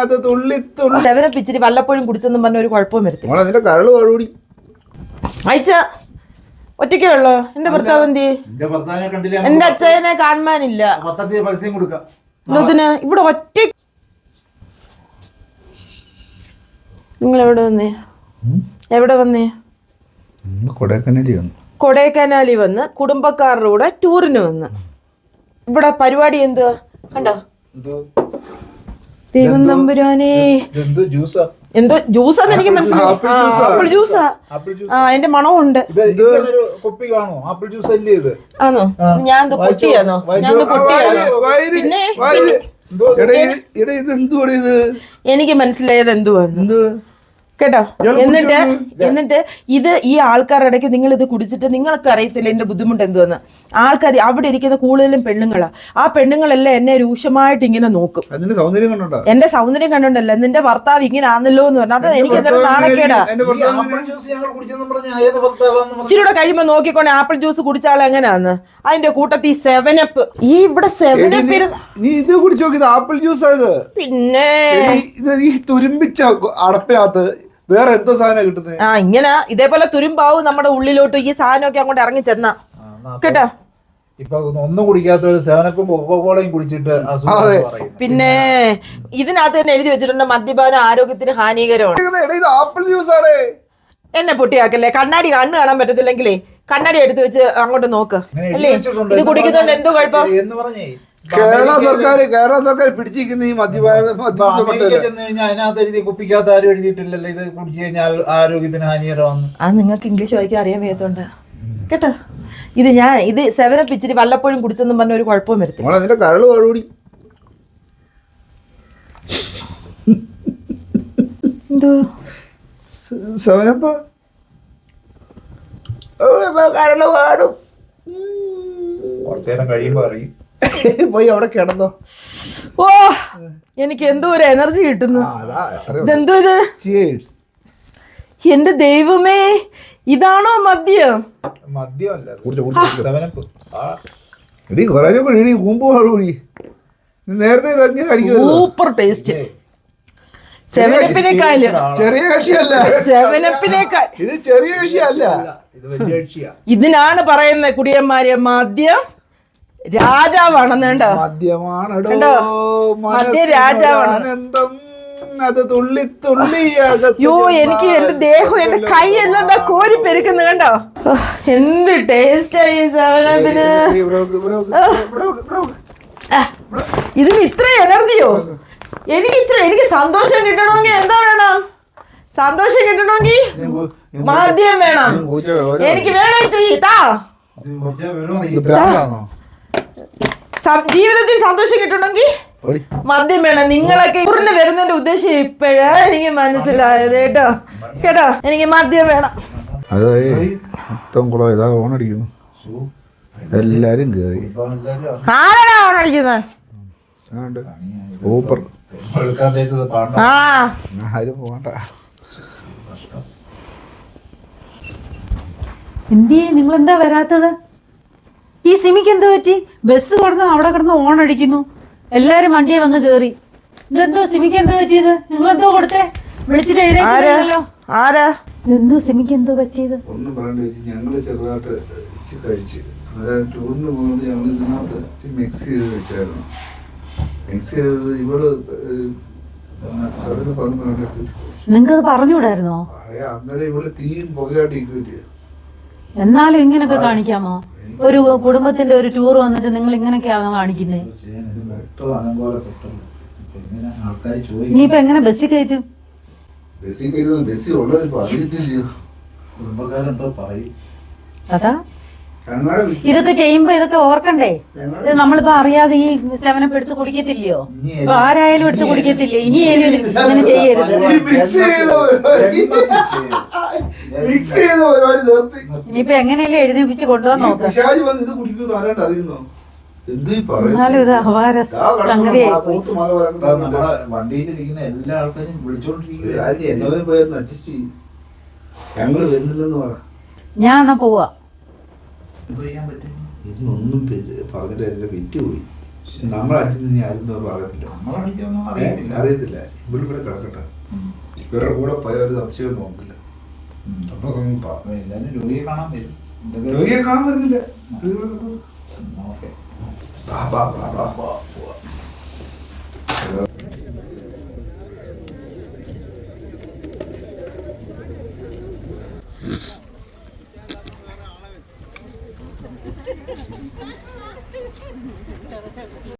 അത് തുള്ളി തുള്ളി. വല്ലപ്പോഴും കുടിച്ചെന്നും പറഞ്ഞ ഒരു കുഴപ്പവും വരുത്തി കരൾ അയച്ച. ഒറ്റയ്ക്കേ ഉള്ളോ? എന്റെ ഭർത്താവ് എന്തി എന്റെ അച്ഛനെ കാണാനില്ല പത്രത്തിൽ പരസ്യം കൊടുക്കാം. ഇവിടെ ഒറ്റ നിങ്ങൾ എവിടെ വന്നേ എവിടെ വന്നേ? കൊടൈക്കനാലി വന്ന്. കൊടൈക്കനാലി വന്ന് കുടുംബക്കാരുടെ കൂടെ ടൂറിന് വന്ന്. ഇവിടെ പരിപാടി എന്തുവാ കണ്ടോ? എന്തോ? ദൈവം നമ്പുരാനെ ഇതെന്തോ ജ്യൂസാ? എന്തോ ജ്യൂസാന്ന് എനിക്ക് മനസ്സിലായി. ആപ്പിൾ ജ്യൂസാ. ആപ്പിൾ ജ്യൂസാ? ആ അതിന്റെ മണമുണ്ട് കുപ്പി കാണോ ആപ്പിൾ ജ്യൂസ് അല്ലേ ഇത്? ആണോ ഞാൻ പൊട്ടിയാണോ ഞാൻ പിന്നെ? എന്തോ എനിക്ക് മനസ്സിലായത് എന്തുവാന്ന്? എന്ത്? കേട്ടോ? എന്നിട്ട് എന്നിട്ട് ഇത് ഈ ആൾക്കാരുടെ ഇടയ്ക്ക് നിങ്ങൾ ഇത് കുടിച്ചിട്ട് നിങ്ങൾക്ക് അറിയത്തില്ല എന്റെ ബുദ്ധിമുട്ട് എന്തുവന്ന്? ആൾക്കാർ അവിടെ ഇരിക്കുന്ന കൂടുതലും പെണ്ണുങ്ങളാ. ആ പെണ്ണുങ്ങളെല്ലാം എന്നെ രൂക്ഷമായിട്ട് ഇങ്ങനെ നോക്കും. അതിന്റെ സൗന്ദര്യം കണ്ടോ എന്റെ സൗന്ദര്യം കണ്ടോണ്ടല്ല നിന്റെ ഭർത്താവ് ഇങ്ങനെ ആന്നല്ലോ എന്ന് പറഞ്ഞാൽ അത് എനിക്ക് എന്തൊരു നാണക്കേടാ ഇച്ചിരൂടെ കഴിയുമ്പോ നോക്കിക്കൊണ്ട് ആപ്പിൾ ജ്യൂസ് കുടിച്ച ആൾ എങ്ങനെയാന്ന് അതിന്റെ കൂട്ടത്തിൽ സെവനപ്പ് ഈ ഇവിടെ സെവനപ്പ് നീ- ഇത് കുടിച്ചു ആപ്പിൾ ജ്യൂസ് ആയത് പിന്നെ ഇത് ഈ തുരുമ്പിച്ച അടപ്പിനകത്ത് വേറെ എന്തോ സാധനം കിട്ടുന്നത് ആ ഇങ്ങനെ ഇതേപോലെ തുരുമ്പാവും നമ്മുടെ ഉള്ളിലോട്ട് ഈ സാധനമൊക്കെ അങ്ങോട്ട് ഇറങ്ങി ചെന്ന. കേട്ടോ? ഇപ്പൊ ഒന്നും കുടിക്കാത്ത ഒരു സേവനക്കും കൊക്കോളയും കുടിച്ചിട്ട്. പിന്നെ ഇതിനകത്ത് തന്നെ എഴുതി വെച്ചിട്ടുണ്ട് മദ്യപാനം ആരോഗ്യത്തിന് ഹാനികരമാണ്. എടാ ഇത് ആപ്പിൾ ജ്യൂസ് ആണേ. എന്നെ പൊട്ടിയാക്കല്ലേ? കണ്ണാടി കണ്ണ് കാണാൻ പറ്റത്തില്ലെങ്കിലേ കണ്ണാടി എടുത്ത് വെച്ച് അങ്ങോട്ട് നോക്ക്. അല്ലേ. ഇത് എന്ന് കുടിക്കുന്നോണ്ട് എന്തോ കുഴപ്പം? കേരള സർക്കാർ കേരള സർക്കാർ പിടിച്ചിരിക്കുന്ന ഈ അതിനകത്ത് എഴുതി കുപ്പിക്കകത്ത് ആരും എഴുതിയിട്ടില്ലല്ലോ. ഇത് കുടിച്ചു കഴിഞ്ഞാൽ ആരോഗ്യത്തിന് ഹാനികരമാണ് ആ നിങ്ങൾക്ക് ഇംഗ്ലീഷ് വായിക്കാൻ അറിയാൻ വയ്യാത്തോണ്ട്. കേട്ടോ? ഇത് ഞാൻ ഇത് സെവന പിച്ചിരി വല്ലപ്പോഴും കുടിച്ചെന്നും പറഞ്ഞ ഒരു കുഴപ്പവും വരുത്തി നിന്റെ കരൾ വഴുകൂടി എന്തോ? സെവനപ്പ കരൾ പാടും കുറച്ചു നേരം കഴിയുമ്പോ അറിയും. പോയി അവിടെ കിടന്നോ. ഓ എനിക്ക് എന്തോ ഒരു എനർജി കിട്ടുന്നു. ഇതെന്തോ ഇത്. എന്റെ ദൈവമേ ഇതാണോ മദ്യം? നേരത്തെ സൂപ്പർ ടേസ്റ്റ് സെവനപ്പിനേക്കാൾ ചെറിയ കക്ഷിയല്ല. സെവനപ്പിനേക്കാൾ ഇത് ചെറിയ കക്ഷിയല്ല. ഇതിനാണ് പറയുന്നത് കുടിയന്മാരെ മദ്യം രാജാവാണെന്ന് കണ്ടോ? മദ്യമാണടോ കണ്ടോ? മദ്യ രാജാവാണ്. അത് തുള്ളി തുള്ളി യോ എനിക്ക് എന്റെ ദേഹം എന്റെ കൈ എല്ലാം എന്താ കോരി പെരുക്കുന്നു കണ്ടോ? എന്ത് ടേസ്റ്റ് ആയി സെവനപ്പിന് ഇതിന് ഇത്ര എനർജിയോ എനിക്ക് ഇത്ര എനിക്ക് സന്തോഷം കിട്ടണമെങ്കിൽ എന്താ വേണം? സന്തോഷം കിട്ടണമെങ്കിൽ മദ്യം വേണം. എനിക്ക് വേണം ചെയ്താ ഇത് കുറച്ച് വെള്ളം അറിയും. ഭ്രാന്താണോ ജീവിതത്തിൽ സന്തോഷം കിട്ടണമെങ്കിൽ. മദ്യം വേണം. നിങ്ങളൊക്കെ ഇവറിന് വരുന്നതിന്റെ ഉദ്ദേശം ഇപ്പോഴാ എനിക്ക് മനസ്സിലായത് കേട്ടോ. കേട്ടോ? എനിക്ക് മദ്യം വേണം. അതെ മൊത്തം കുളം ഇതാ ഓണടിക്കുന്നു. എല്ലാരും കേറി. ആരാടാ ഓണടിക്കുന്നത്. സൂപ്പർ ആ. ആരും പോകണ്ട എന്തിയെ? നിങ്ങൾ എന്താ വരാത്തത്? ഈ സിമിക്ക് എന്ത് പറ്റി? ബസ് കിടന്ന് അവിടെ കിടന്ന് ഓൺ അടിക്കുന്നു. എല്ലാരും വണ്ടിയെ വന്ന് കേറി. ഇതെന്തോ സിമിക്ക് എന്തോ പറ്റിയത്? നിങ്ങൾ എന്തോ കൊടുത്തേ? വിളിച്ചിട്ട് ആരാ? എഴുന്നേറ്റില്ലല്ലോ. ആരാ? ഇതെന്തോ സിമിക്ക് എന്തോ പറ്റിയത്? ഒന്നും പറയണ്ട ചേച്ചി ഞങ്ങൾ ചെറുതായിട്ട് കഴിച്ച്. അതായത് ടൂറിന് പോകുന്നത് ഞങ്ങൾ ഇതിനകത്ത് മിക്സ് ചെയ്ത് വെച്ചായിരുന്നു. മിക്സ് ചെയ്തത് ഇവൾ നിങ്ങൾക്ക് പറഞ്ഞുകൂടായിരുന്നോ? പറയാം. അന്നേരം ഇവൾ തീയും പുകയായിട്ട് ഇരിക്കില്ലേ എന്നാലും ഇങ്ങനൊക്കെ കാണിക്കാമോ? ഒരു കുടുംബത്തിന്റെ ഒരു ടൂർ വന്നിട്ട് നിങ്ങൾ ഇങ്ങനെയൊക്കെയാണോ കാണിക്കുന്നത് ഇപ്പൊ ഇനിയിപ്പോ എങ്ങനെ ബസ്സിൽ കയറ്റും? ബസ്സിൽ ബസ്സിൽ ഉള്ളവർ കുടുംബക്കാരെന്തോ പറയും. അതാ. ഇതൊക്കെ ചെയ്യുമ്പോ ഇതൊക്കെ ഓർക്കണ്ടേ? ഇത് നമ്മളിപ്പോ അറിയാതെ ഈ സെവനപ്പ് എടുത്ത് കുടിക്കത്തില്ലയോ? ഇപ്പൊ ആരായാലും എടുത്ത് കുടിക്കത്തില്ലേ ഇനിയായാലും ഇങ്ങനെ ചെയ്യരുത്. ഇനിയിപ്പൊ എങ്ങനെയല്ലേ എഴുന്നേപ്പിച്ച് കൊണ്ടുപോകാൻ നോക്കാം. വന്ന് ഇത് കുടിക്കുന്നു ആരാണ്ട് അറിയുന്നോ? എന്ത് ഈ എന്നാലും ഇത് അപാര സംഗതിയായി വണ്ടിയിലിരിക്കുന്ന എല്ലാ ആൾക്കാരും വിളിച്ചോണ്ടിരിക്കുക എന്നവരും പോയി അഡ്ജസ്റ്റ് ചെയ്യും. ഞങ്ങൾ വരുന്നില്ലെന്ന് പറ. ഞാൻ എന്നാ പോവാ? എന്ത് ചെയ്യാൻ പറ്റും. ഇതൊന്നും പറഞ്ഞിട്ട് എന്റെ വിറ്റ് പോയി നമ്മളടിച്ചത് ഇനി ആരും പറയത്തില്ല? അറിയത്തില്ല. ഇവിടെ ഇവിടെ കിടക്കട്ടെ. ഇവരുടെ കൂടെ പോയ ഒരു സംശയം നോക്കില്ല രോഗിയെ കാണാൻ വരും. രോഗിയെ കാണാൻ വരുന്നില്ല.